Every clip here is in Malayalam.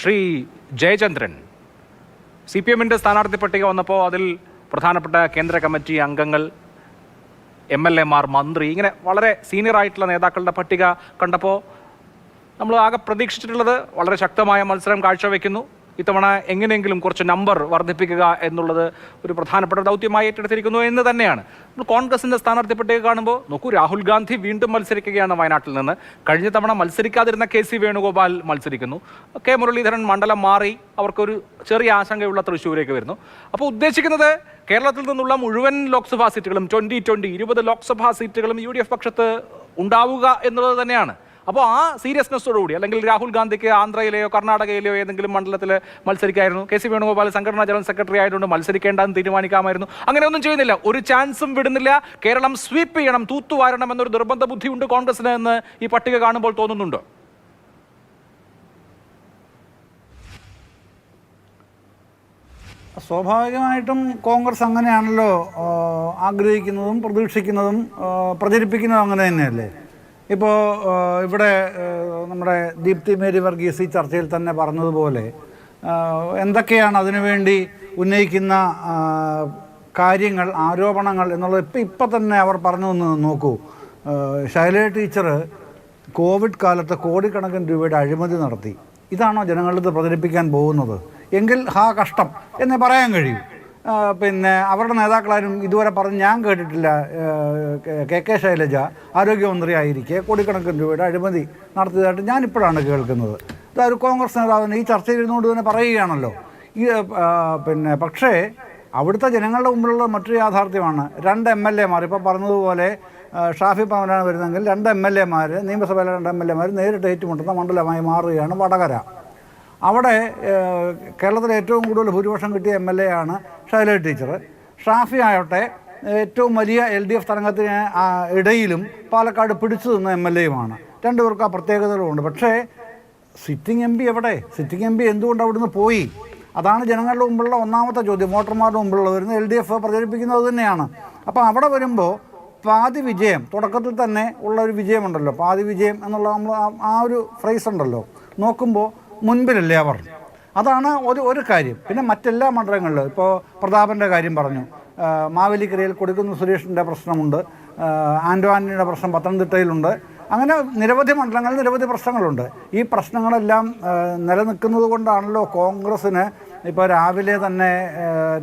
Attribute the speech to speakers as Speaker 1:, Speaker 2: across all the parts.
Speaker 1: ശ്രീ ജയചന്ദ്രൻ. സി പി എമ്മിന്റെ സ്ഥാനാർത്ഥി പട്ടിക വന്നപ്പോൾ അതിൽ പ്രധാനപ്പെട്ട കേന്ദ്ര കമ്മിറ്റി അംഗങ്ങൾ എം എൽ എമാർ മന്ത്രി ഇങ്ങനെ വളരെ സീനിയർ ആയിട്ടുള്ള നേതാക്കളുടെ പട്ടിക കണ്ടപ്പോൾ നമ്മൾ ആകെ പ്രതീക്ഷിച്ചിട്ടുള്ളത് വളരെ ശക്തമായ മത്സരം കാഴ്ചവെക്കുന്നു. ഇത്തവണ എങ്ങനെയെങ്കിലും കുറച്ച് നമ്പർ വർദ്ധിപ്പിക്കുക എന്നുള്ളത് ഒരു പ്രധാനപ്പെട്ട ദൗത്യമായി ഏറ്റെടുത്തിരിക്കുന്നു എന്ന് തന്നെയാണ്. നമ്മൾ കോൺഗ്രസിന്റെ സ്ഥാനാർത്ഥി പട്ടിക കാണുമ്പോൾ നോക്കൂ രാഹുൽ ഗാന്ധി വീണ്ടും മത്സരിക്കുകയാണ് വയനാട്ടിൽ നിന്ന്. കഴിഞ്ഞ തവണ മത്സരിക്കാതിരുന്ന കെ സി വേണുഗോപാൽ മത്സരിക്കുന്നു. കെ മുരളീധരൻ മണ്ഡലം മാറി അവർക്കൊരു ചെറിയ ആശങ്കയുള്ള തൃശ്ശൂരേക്ക് വരുന്നു. അപ്പോൾ ഉദ്ദേശിക്കുന്നത് കേരളത്തിൽ നിന്നുള്ള മുഴുവൻ ലോക്സഭാ സീറ്റുകളും ട്വന്റി ട്വന്റി ഇരുപത് ലോക്സഭാ സീറ്റുകളും യു ഡി എഫ് പക്ഷത്ത് ഉണ്ടാവുക എന്നുള്ളത് തന്നെയാണ്. അപ്പോൾ ആ സീരിയസ്നെസ്സോടുകൂടി അല്ലെങ്കിൽ രാഹുൽ ഗാന്ധിക്ക് ആന്ധ്രയിലെയോ കർണാടകയിലെയോ ഏതെങ്കിലും മണ്ഡലത്തിൽ മത്സരിക്കായിരുന്നു. കെ സി വേണുഗോപാൽ സംഘടനാ ജനറൽ സെക്രട്ടറി ആയതുകൊണ്ട് മത്സരിക്കേണ്ടെന്ന് തീരുമാനിക്കാമായിരുന്നു. അങ്ങനെയൊന്നും ചെയ്യുന്നില്ല. ഒരു ചാൻസും വിടുന്നില്ല. കേരളം സ്വീപ്പ് ചെയ്യണം. തൂത്തുവാരണം എന്നൊരു നിർബന്ധ ബുദ്ധിയുണ്ട് കോൺഗ്രസിന് എന്ന് ഈ പട്ടിക കാണുമ്പോൾ തോന്നുന്നുണ്ടോ?
Speaker 2: സ്വാഭാവികമായിട്ടും കോൺഗ്രസ് അങ്ങനെയാണല്ലോ ആഗ്രഹിക്കുന്നതും പ്രതീക്ഷിക്കുന്നതും പ്രചരിപ്പിക്കുന്നതും അങ്ങനെ തന്നെയല്ലേ? ഇപ്പോൾ ഇവിടെ നമ്മുടെ ദീപ്തി മേരി വർഗീസ് ഈ ചർച്ചയിൽ തന്നെ പറഞ്ഞതുപോലെ എന്തൊക്കെയാണ് അതിനുവേണ്ടി ഉന്നയിക്കുന്ന കാര്യങ്ങൾ ആരോപണങ്ങൾ എന്നുള്ളത് ഇപ്പം ഇപ്പം തന്നെ അവർ പറഞ്ഞു തന്നു നോക്കൂ ശൈല ടീച്ചർ കോവിഡ് കാലത്ത് കോടിക്കണക്കിന് രൂപയുടെ അഴിമതി നടത്തി. ഇതാണോ ജനങ്ങളിത് പ്രചരിപ്പിക്കാൻ പോകുന്നത്? എങ്കിൽ ഹാ കഷ്ടം എന്നേ പറയാൻ കഴിയും. പിന്നെ അവരുടെ നേതാക്കളാരും ഇതുവരെ പറഞ്ഞ് ഞാൻ കേട്ടിട്ടില്ല കെ- കെ ശൈലജ ആരോഗ്യമന്ത്രി ആയിരിക്കെ കോടിക്കണക്കിന് രൂപയുടെ അഴിമതി നടത്തിയതായിട്ട് ഞാനിപ്പോഴാണ് കേൾക്കുന്നത്. ഇതൊരു കോൺഗ്രസ് നേതാവിന് ഈ ചർച്ചയിലിരുന്നുകൊണ്ട് തന്നെ പറയുകയാണല്ലോ. ഈ പിന്നെ പക്ഷേ അവിടുത്തെ ജനങ്ങളുടെ മുമ്പിലുള്ള മറ്റൊരു യാഥാർത്ഥ്യമാണ്. രണ്ട് എം എൽ എമാർ ഇപ്പോൾ പറഞ്ഞതുപോലെ ഷാഫി പവനാണ് വരുന്നതെങ്കിൽ രണ്ട് എം എൽ എമാർ നിയമസഭയിലെ രണ്ട് എം എൽ എമാർ നേരിട്ട് ഏറ്റുമുട്ടുന്ന മണ്ഡലമായി മാറുകയാണ് വടകര. അവിടെ കേരളത്തിൽ ഏറ്റവും കൂടുതൽ ഭൂരിപക്ഷം കിട്ടിയ എം എൽ എ ആണ് ഷൈല ടീച്ചർ ഷാഫി ആയോട്ടെ ഏറ്റവും വലിയ എൽ ഡി എഫ് തരംഗത്തിന് ഇടയിലും പാലക്കാട് പിടിച്ചു നിന്ന എം എൽ എയുമാണ്. രണ്ടുപേർക്കും ആ പ്രത്യേകതകളുണ്ട്. പക്ഷേ സിറ്റിംഗ് എം പി എവിടെ? സിറ്റിംഗ് എം പി എന്തുകൊണ്ട് അവിടുന്ന് പോയി? അതാണ് ജനങ്ങളുടെ മുമ്പുള്ള ഒന്നാമത്തെ ചോദ്യം. വോട്ടർമാരുടെ മുമ്പിലുള്ള വരുന്ന എൽ ഡി എഫ് പ്രചരിപ്പിക്കുന്നത് തന്നെയാണ്. അപ്പോൾ അവിടെ വരുമ്പോൾ പാതി വിജയം തുടക്കത്തിൽ തന്നെ ഉള്ള ഒരു വിജയമുണ്ടല്ലോ. പാതി വിജയം എന്നുള്ള നമ്മൾ ആ ഒരു ഫ്രൈസ് ഉണ്ടല്ലോ. നോക്കുമ്പോൾ മുൻപിലല്ലേ അവർ? അതാണ് ഒരു ഒരു കാര്യം. പിന്നെ മറ്റെല്ലാ മണ്ഡലങ്ങളിലും ഇപ്പോൾ പ്രതാപന്റെ കാര്യം പറഞ്ഞു. മാവേലിക്കരയിൽ കൊടുക്കുന്ന സുരേഷിന്റെ പ്രശ്നമുണ്ട്. ആ, ആന്റോ ആന്റണിയുടെ പ്രശ്നം പത്തനംതിട്ടയിലുണ്ട്. അങ്ങനെ നിരവധി മണ്ഡലങ്ങളിൽ നിരവധി പ്രശ്നങ്ങളുണ്ട്. ഈ പ്രശ്നങ്ങളെല്ലാം നിലനിൽക്കുന്നത് കൊണ്ടാണല്ലോ കോൺഗ്രസ്സിന് ഇപ്പോൾ രാവിലെ തന്നെ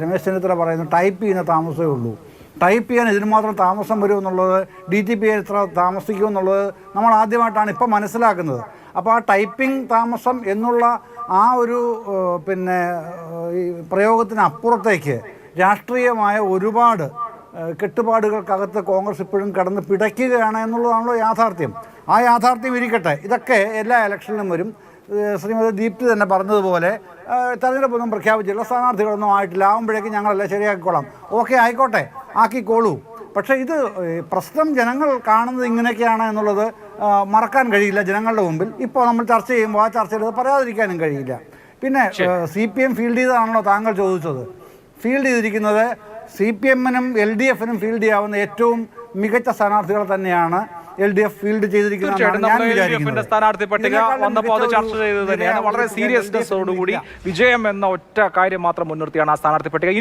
Speaker 2: രമേശ് ചെന്നിത്തല പറയുന്നു ടൈപ്പ് ചെയ്യുന്ന താമസമേ ഉള്ളൂ. ടൈപ്പ് ചെയ്യാൻ ഇതിന് മാത്രം താമസം വരുമെന്നുള്ളത് ഡി ടി പി എത്ര താമസിക്കുമെന്നുള്ളത് നമ്മൾ ആദ്യമായിട്ടാണ് ഇപ്പം മനസ്സിലാക്കുന്നത്. അപ്പോൾ ആ ടൈപ്പിംഗ് താമസം എന്നുള്ള ആ ഒരു പിന്നെ ഈ പ്രയോഗത്തിനപ്പുറത്തേക്ക് രാഷ്ട്രീയമായ ഒരുപാട് കെട്ടുപാടുകൾക്കകത്ത് കോൺഗ്രസ് ഇപ്പോഴും കടന്ന് പിടയ്ക്കുകയാണ് എന്നുള്ളതാണല്ലോ യാഥാർത്ഥ്യം. ആ യാഥാർത്ഥ്യം ഇരിക്കട്ടെ. ഇതൊക്കെ എല്ലാ ഇലക്ഷനിലും വരും. ശ്രീമതി ദീപ്തി തന്നെ പറഞ്ഞതുപോലെ തെരഞ്ഞെടുപ്പൊന്നും പ്രഖ്യാപിച്ചില്ല സ്ഥാനാർത്ഥികളൊന്നും ആയിട്ടില്ല. ആകുമ്പോഴേക്കും ഞങ്ങളെല്ലാം ശരിയാക്കിക്കോളാം. ഓക്കെ ആയിക്കോട്ടെ. ആക്കിക്കോളൂ. പക്ഷേ ഇത് പ്രശ്നം ജനങ്ങൾ കാണുന്നത് ഇങ്ങനെയൊക്കെയാണ് എന്നുള്ളത് മറക്കാൻ കഴിയില്ല ജനങ്ങളുടെ മുമ്പിൽ. ഇപ്പോൾ നമ്മൾ ചർച്ച ചെയ്യുമ്പോൾ ആ ചർച്ചയിൽ പറയാതിരിക്കാനും കഴിയില്ല. പിന്നെ സി പി എം ഫീൽഡ് ചെയ്താണല്ലോ താങ്കൾ ചോദിച്ചത്. ഫീൽഡ് ചെയ്തിരിക്കുന്നത് സി പി എമ്മിനും എൽ ഡി എഫിനും ഫീൽഡ് ചെയ്യാവുന്ന ഏറ്റവും മികച്ച സ്ഥാനാർത്ഥികൾ തന്നെയാണ് എൽ ഡി എഫ് ഫീൽഡ് ചെയ്തിരിക്കുന്നത്
Speaker 1: സ്ഥാനാർത്ഥി പട്ടിക വന്നപ്പോൾ അത് ചർച്ച ചെയ്തത് തന്നെയാണ്. വളരെ സീരിയസ്നെസ്സോടുകൂടി വിജയം എന്ന ഒറ്റ കാര്യം മാത്രം മുൻനിർത്തിയാണ് ആ സ്ഥാനാർത്ഥി പട്ടിക.